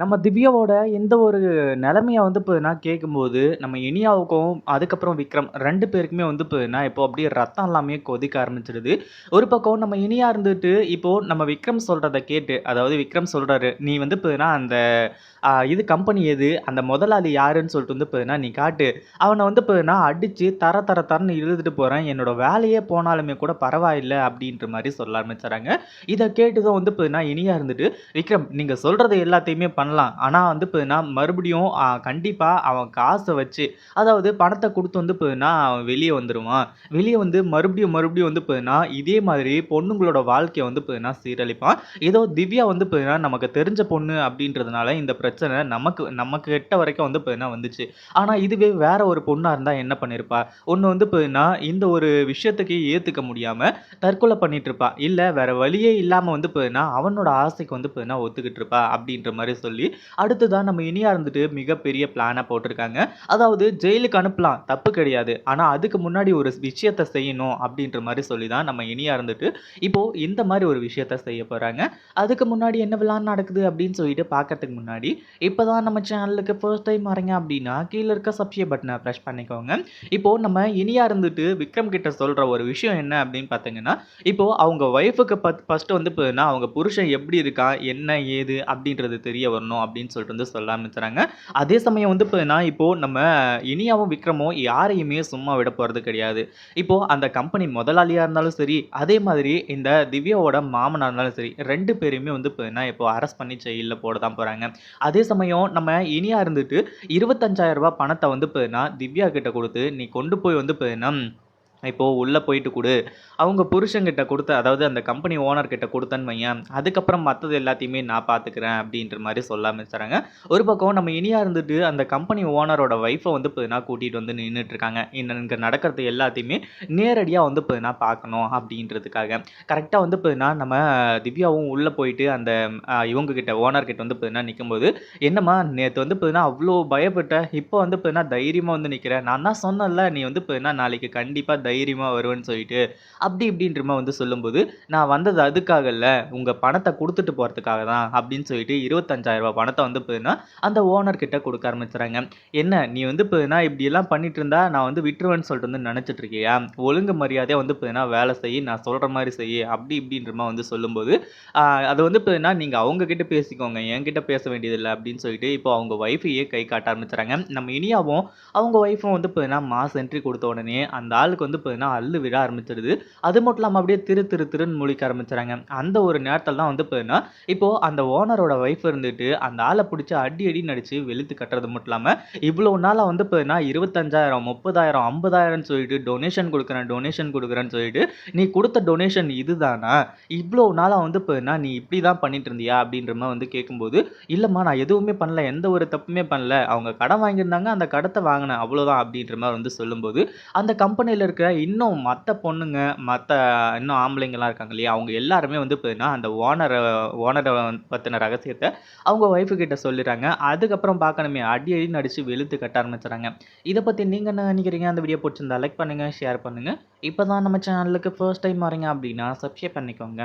நம்ம திவ்யாவோட எந்த ஒரு நிலமையை வந்து பார்த்தீங்கன்னா கேட்கும்போது, நம்ம இனியாவுக்கும், அதுக்கப்புறம் விக்ரம் ரெண்டு பேருக்குமே வந்து பார்த்தீங்கன்னா, இப்போ அப்படியே ரத்தம் எல்லாமே கொதிக்க ஆரம்பிச்சிடுது ஒரு பக்கம் நம்ம இனியா இருந்துட்டு, இப்போ நம்ம விக்ரம் சொல்கிறத கேட்டு, அதாவது விக்ரம் சொல்கிறாரு "நீ வந்து பார்த்தீங்கன்னா, அந்த இது கம்பெனி எது? அந்த முதலாளி யாருன்னு சொல்லிட்டு வந்து பார்த்தீங்கன்னா, நீ காட்டு. அவனை வந்து பார்த்தீங்கன்னா, அடித்து தர தர தரன்னு இழுத்துட்டு போகிறேன் என்னோட வேலையே போனாலுமே கூட பரவாயில்லை அப்படின்ற மாதிரி சொல்ல ஆரம்பிச்சுறாங்க. கேட்டு தான் வந்து பார்த்தீங்கன்னா, இனியா இருந்துட்டு, "விக்ரம் நீங்கள் சொல்கிறது எல்லாத்தையுமே பண்ண பண்ணலாம். ஆனால் வந்து பார்த்தீங்கன்னா, மறுபடியும் கண்டிப்பாக அவன் காசை வச்சு அதாவது பணத்தை கொடுத்து வந்து பார்த்தீங்கன்னா, அவன் வெளியே வந்துடுவான் வெளியே வந்து மறுபடியும் மறுபடியும் வந்து பார்த்தீங்கன்னா, இதே மாதிரி பொண்ணுங்களோட வாழ்க்கையை வந்து பார்த்தீங்கன்னா சீரழிப்பான். ஏதோ திவ்யா வந்து பார்த்தீங்கன்னா, நமக்கு தெரிஞ்ச பொண்ணு அப்படின்றதுனால இந்த பிரச்சனை நமக்கு நமக்கு கிட்ட வரைக்கும் வந்து பார்த்தீங்கன்னா வந்துச்சு. ஆனால் இதுவே வேற ஒரு பொண்ணாக இருந்தால் என்ன பண்ணியிருப்பா? ஒன்று வந்து பார்த்தீங்கன்னா, இந்த ஒரு விஷயத்துக்கு ஏற்றுக்க முடியாமல் தற்கொலை பண்ணிட்டு இருப்பா. இல்லை வேற வழியே இல்லாமல் வந்து பார்த்தீங்கன்னா, அவனோட ஆசைக்கு வந்து பார்த்தீங்கன்னா ஒத்துக்கிட்டு இருப்பா." அப்படின்ற மாதிரி சொல்லி, அடுத்ததா நம்ம இனியா இருந்துட்டு மிகப்பெரிய பிளானை போட்டிருக்காங்க. அதாவது ஜெயிலுக்கு அனுப்பலாம், தப்பு கிடையாது. ஆனால் அதுக்கு முன்னாடி ஒரு விஷயத்த செய்யணும் அப்படின்ற மாதிரி சொல்லி தான் நம்ம இனியா இருந்துட்டு, இப்போ இந்த மாதிரி ஒரு விஷயத்த செய்ய போகிறாங்க அதுக்கு முன்னாடி என்ன என்னவெல்லாம் நடக்குது அப்படின்னு சொல்லிட்டு பார்க்கறதுக்கு முன்னாடி, இப்போ தான் நம்ம சேனலுக்கு ஃபர்ஸ்ட் டைம் வரீங்க அப்படின்னா, கீழே இருக்க சப்ஸ்கிரைப் பட்டனை ப்ரெஷ் பண்ணிக்கோங்க. இப்போ நம்ம இனியா இருந்துட்டு விக்ரம் கிட்ட சொல்கிற ஒரு விஷயம் என்ன அப்படின்னு பார்த்தீங்கன்னா, இப்போ அவங்க ஒய்ஃபுக்கு பத் ஃபர்ஸ்ட் வந்து அவங்க புருஷன் எப்படி இருக்கான்? என்ன? ஏது? அப்படின்றது தெரிய வரும் வரணும் அப்படின்னு சொல்லிட்டு வந்து சொல்ல ஆரம்பிச்சுறாங்க. அதே சமயம் வந்து பார்த்தீங்கன்னா, இப்போ நம்ம இனியாவும், விக்ரமும் யாரையுமே சும்மா விட போகிறது கிடையாது. இப்போ அந்த கம்பெனி முதலாளியாக இருந்தாலும் சரி, அதே மாதிரி இந்த திவ்யாவோட மாமனாக இருந்தாலும் சரி, ரெண்டு பேருமே வந்து பார்த்தீங்கன்னா, இப்போ அரெஸ்ட் பண்ணி செயலில் போட தான் போகிறாங்க அதே சமயம் நம்ம இனியா இருந்துட்டு இருபத்தஞ்சாயிரம் ரூபாய் பணத்தை வந்து பார்த்தீங்கன்னா, திவ்யா கிட்ட கொடுத்து "நீ கொண்டு போய் வந்து பார்த்தீங்கன்னா, இப்போது உள்ளே போயிட்டு கொடு அவங்க புருஷன்கிட்ட கொடுத்த அதாவது அந்த கம்பெனி ஓனர்கிட்ட கொடுத்தேன்னு வையன் அதுக்கப்புறம் மற்றது எல்லாத்தையுமே நான் பார்த்துக்கிறேன்." அப்படின்ற மாதிரி சொல்ல ஆரம்பிச்சுறாங்க. ஒரு பக்கம் நம்ம இனியா இருந்துட்டு, அந்த கம்பெனி ஓனரோட ஒய்ஃபை வந்து பார்த்தீங்கன்னா, கூட்டிகிட்டு வந்து நின்றுட்டுருக்காங்க இருக்காங்க. இங்கே நடக்கிறது எல்லாத்தையுமே நேரடியாக வந்து பார்த்தீங்கன்னா பார்க்கணும் அப்படின்றதுக்காக. கரெக்டாக வந்து பார்த்தீங்கன்னா, நம்ம திவ்யாவும் உள்ளே போயிட்டு அந்த இவங்கக்கிட்ட ஓனர்கிட்ட வந்து பார்த்தீங்கன்னா நிற்கும்போது "என்னம்மா நேற்று வந்து பார்த்தீங்கன்னா, அவ்வளோ பயப்பட்ட. இப்போ வந்து பார்த்தீங்கன்னா தைரியமாக வந்து நிற்கிறேன் நான் தான் சொன்னேன்ல, நீ வந்து பார்த்தீங்கன்னா நாளைக்கு கண்டிப்பாக தைரியமாக வருவேன்னு சொல்லிட்டு." அப்படி இப்படின்றமா வந்து சொல்லும்போது, "நான் வந்தது அதுக்காக இல்லை உங்கள் பணத்தை கொடுத்துட்டு போகிறதுக்காக தான்." அப்படின்னு சொல்லிட்டு இருபத்தஞ்சாயிரரூபா பணத்தை வந்து பார்த்தீங்கன்னா, அந்த ஓனர்கிட்ட கொடுக்க ஆரம்பிச்சுறாங்க. "என்ன நீ வந்து பார்த்தீங்கன்னா, இப்படியெல்லாம் பண்ணிட்டு இருந்தா நான் வந்து விட்டுருவேன்னு சொல்லிட்டு வந்து நினச்சிட்டு இருக்கியா? ஒழுங்கு மரியாதையாக வந்து பார்த்தீங்கன்னா வேலை செய். நான் சொல்கிற மாதிரி செய்யி." அப்படி இப்படின்றமா வந்து சொல்லும்போது, அது வந்து பார்த்தீங்கன்னா, நீங்கள் அவங்கக்கிட்ட பேசிக்கோங்க. என்கிட்ட பேச வேண்டியதில்லை அப்படின்னு சொல்லிட்டு இப்போ அவங்க ஒய்ஃபையே கை காட்ட ஆரம்பிச்சுறாங்க. நம்ம இனியாவும், அவங்க ஒய்ஃபும் வந்து பார்த்தீங்கன்னா, மாஸ் என்ட்ரி கொடுத்த உடனே அந்த ஆளுக்கு வந்து பார்த்தீங்கன்னா, அள்ளு விழ ஆரம்பிச்சிருது அது மட்டும் இல்லாமல் அப்படியே திரு திரு திருன்னு முழிக்க ஆரம்பிச்சுறாங்க. அந்த ஒரு நேரத்தில் தான் வந்து பார்த்தீங்கன்னா, இப்போது அந்த ஓனரோட ஒய்ஃப் இருந்துட்டு, அந்த ஆளை பிடிச்சி அடி அடி நடித்து வெளுத்து கட்டுறது மட்டும் இல்லாமல் இவ்வளோ நாளாக வந்து பார்த்தீங்கன்னா, 25,000, 30,000, 50,000ன்னு சொல்லிட்டு டொனேஷன் கொடுக்குறேன் டொனேஷன் கொடுக்குறேன்னு சொல்லிட்டு, "நீ கொடுத்த டொனேஷன் இதுதானா? இவ்வளோ நாளாக வந்து பார்த்தீங்கன்னா, நீ இப்படி தான் பண்ணிட்டு இருந்தியா?" அப்படின்ற மாதிரி வந்து கேட்கும்போது, இல்லைம்மா நான் எதுவுமே பண்ணல. எந்த ஒரு தப்புமே பண்ணல. அவங்க கடன் வாங்கியிருந்தாங்க. அந்த கடத்தை வாங்கினேன் அவ்வளோதான்." அப்படின்ற மாதிரி வந்து சொல்லும்போது, அந்த கம்பெனியில் இருக்கிற இன்னும் மற்ற பொண்ணுங்க, மற்ற இன்னும் ஆம்பளைங்கலாம் இருக்காங்க இல்லையா? அவங்க எல்லாருமே வந்து பார்த்தீங்கன்னா, அந்த ஓனரை ஓனரை பற்றின ரகசியத்தை அவங்க ஒய்ஃப் கிட்ட சொல்லிடுறாங்க அதுக்கப்புறம் பார்க்கணுமே, அடி அடி நடித்து வெளுத்து கட்ட ஆரம்பிச்சுறாங்க. இதை பற்றி நீங்கள் என்ன நினைக்கிறீங்க அந்த வீடியோ பிடிச்சிருந்தா லைக் பண்ணுங்கள் ஷேர் பண்ணுங்கள் இப்போ தான் நம்ம சேனலுக்கு ஃபர்ஸ்ட் டைம் வரீங்க அப்படின்னா, சப்ஸ்கிரைப் பண்ணிக்கோங்க.